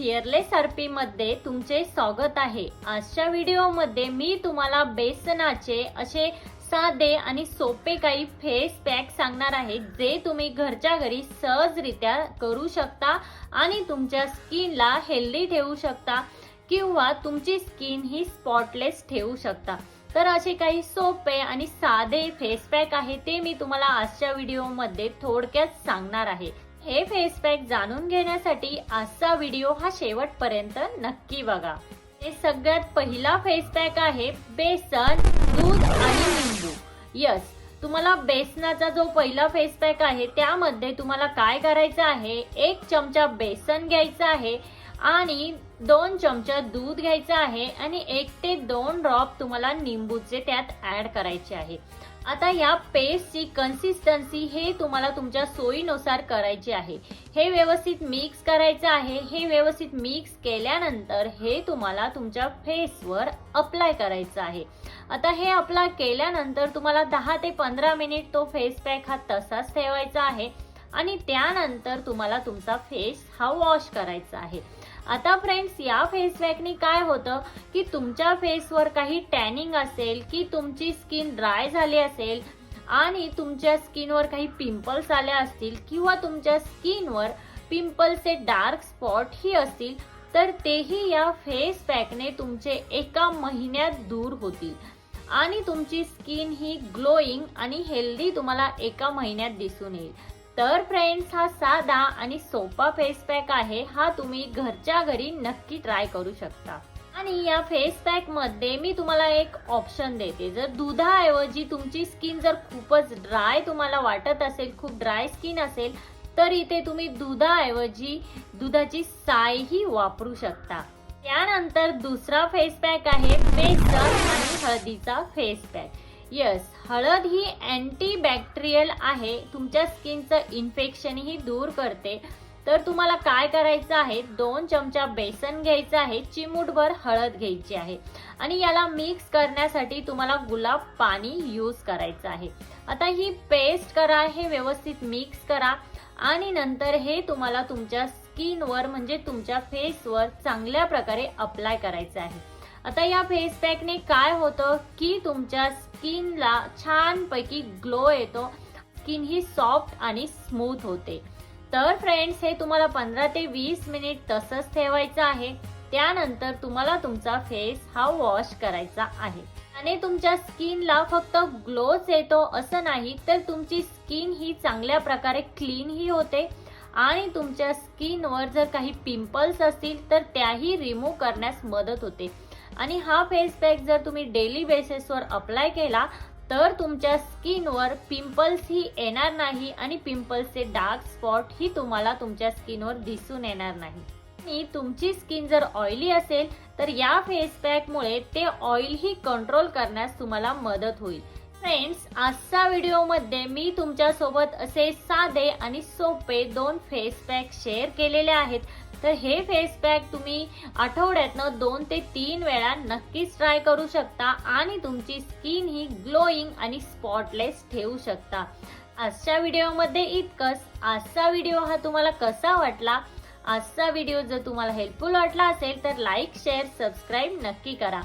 Fearless मध्ये तुमचे स्वागत आहे. आजच्या व्हिडिओमध्ये मी तुम्हाला बेसनाचे असे साधे आणि सोपे काही फेस पॅक सांगणार आहे जे तुम्ही घरच्या घरी सहजरित्या करू शकता आणि तुमच्या स्किनला हेल्दी ठेवू शकता किंवा तुमची स्किन ही स्पॉटलेस ठेवू शकता. तर असे काही सोपे आणि साधे फेस पॅक आहे ते मी तुम्हाला आजच्या व्हिडिओमध्ये थोडक्यात सांगणार आहे. हे फेस पॅक जाणून घेण्यासाठी आजचा व्हिडिओ हा शेवटपर्यंत नक्की बघा. हे सगळ्यात पहिला फेस पॅक आहे बेसन दूध आणि लिंबू. यस तुम्हाला बेसनाचा जो पहिला फेस पॅक आहे त्यामध्ये तुम्हाला काय करायचं आहे? एक चमचा बेसन घ्यायचा आहे आणि दोन चमचा दूध घ्यायचं आहे आणि एक ते दोन ड्रॉप तुम्हाला निंबूचे त्यात ऍड करायचे आहे. आता या पेस्टची कन्सिस्टन्सी हे तुम्हाला तुमच्या सोयीनुसार करायची आहे. हे व्यवस्थित मिक्स करायचं आहे. हे व्यवस्थित मिक्स केल्यानंतर हे तुम्हाला तुमच्या फेसवर अप्लाय करायचं आहे. आता हे अप्लाय केल्यानंतर तुम्हाला दहा ते पंधरा मिनिट तो फेस पॅक हा तसाच ठेवायचा आहे. आणि त्यानंतर तुम्हाला तुमचा फेस हा वॉश करायचा आहे. आता फ्रेंड्स या फेस पॅकनी काय होतं की तुमच्या फेसवर काही टॅनिंग असेल की तुमची स्किन ड्राय झाली असेल आणि तुमच्या स्किनवर काही पिंपल्स आल्या असतील किंवा तुमच्या स्किनवर पिंपल्सचे डार्क स्पॉट ही असतील तर तेही या फेस पॅकने तुमचे एका महिन्यात दूर होतील. आणि तुमची स्किन ही ग्लोईंग आणि हेल्दी तुम्हाला एका महिन्यात दिसून येईल. तर फ्रेंड्स हा साधा आणि सोपा फेस पॅक आहे. हा तुम्ही घरच्या घरी नक्की ट्राय करू शकता. आणि या फेस पॅकमध्ये मी तुम्हाला एक ऑप्शन देते. जर दुधाऐवजी तुमची स्किन जर खूपच ड्राय तुम्हाला वाटत असेल खूप ड्राय स्किन असेल तर इथे तुम्ही दुधाऐवजी दुधाची सायही वापरू शकता. त्यानंतर दुसरा फेस पॅक आहे बेसन आणि हळदीचा फेस पॅक येस हळद ही अँटीबॅक्टेरियल आहे. तुमच्या स्किनचं इन्फेक्शनही दूर करते. तर तुम्हाला काय करायचं आहे? दोन चमचा बेसन घ्यायचं आहे. चिमूटभर हळद घ्यायची आहे. आणि याला मिक्स करण्यासाठी तुम्हाला गुलाब पाणी यूज करायचं आहे. आता ही पेस्ट करा हे व्यवस्थित मिक्स करा. आणि नंतर हे तुम्हाला तुमच्या स्किनवर म्हणजे तुमच्या फेसवर चांगल्या प्रकारे अप्लाय करायचं आहे. आता या फेस पॅकने काय होतं? की तुमच्या स्किनला छानपैकी ग्लो येतो. स्किन ही सॉफ्ट आणि स्मूथ होते. तर फ्रेंड्स हे तुम्हाला पंधरा ते वीस मिनिट तसंच ठेवायचं आहे. त्यानंतर तुम्हाला तुमचा फेस हा वॉश करायचा आहे. आणि तुमच्या स्किनला फक्त ग्लोच येतो असं नाही तर तुमची स्किन ही चांगल्या प्रकारे क्लीन ही होते. आणि तुमच्या स्किनवर जर काही पिंपल्स असतील तर त्याही रिमूव्ह करण्यास मदत होते. आणि हा फेस पॅक जर तुम्ही डेली बेसिसवर अप्लाय केला तर तुमच्या स्किनवर पिंपल्स ही येणार नाही आणि पिंपल्सचे डार्क स्पॉट ही तुम्हाला तुमच्या स्किनवर दिसून येणार नाही. आणि तुमची स्किन जर ऑइली असेल तर या फेस पॅकमुळे ते ऑइल ही कंट्रोल करण्यास तुम्हाला मदत होईल. फ्रेंड्स आजच्या व्हिडिओमध्ये मी तुमच्यासोबत असे साधे आणि सोपे दोन फेस पॅक शेअर केलेले आहेत. तर हे फेस पॅक तुम्ही आठवड्यातनं दोन ते तीन वेळा नक्कीच ट्राय करू शकता आणि तुमची स्किन ही ग्लोईंग आणि स्पॉटलेस ठेवू शकता. आजच्या व्हिडिओमध्ये इतकंच. आजचा व्हिडिओ हा तुम्हाला कसा वाटला? आजचा व्हिडिओ जर तुम्हाला हेल्पफुल वाटला असेल तर लाईक शेअर सबस्क्राईब नक्की करा.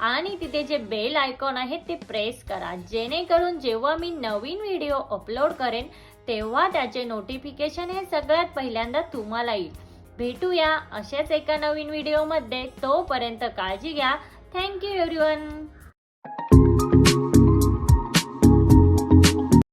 आणि तिथे जे बेल आयकॉन आहे ते प्रेस करा. जेणेकरून जेव्हा मी नवीन व्हिडिओ अपलोड करेन तेव्हा त्याचे नोटिफिकेशन हे सगळ्यात पहिल्यांदा तुम्हाला येईल. भेटूया अशाच एका नवीन व्हिडिओमध्ये. तोपर्यंत काळजी घ्या. Thank you everyone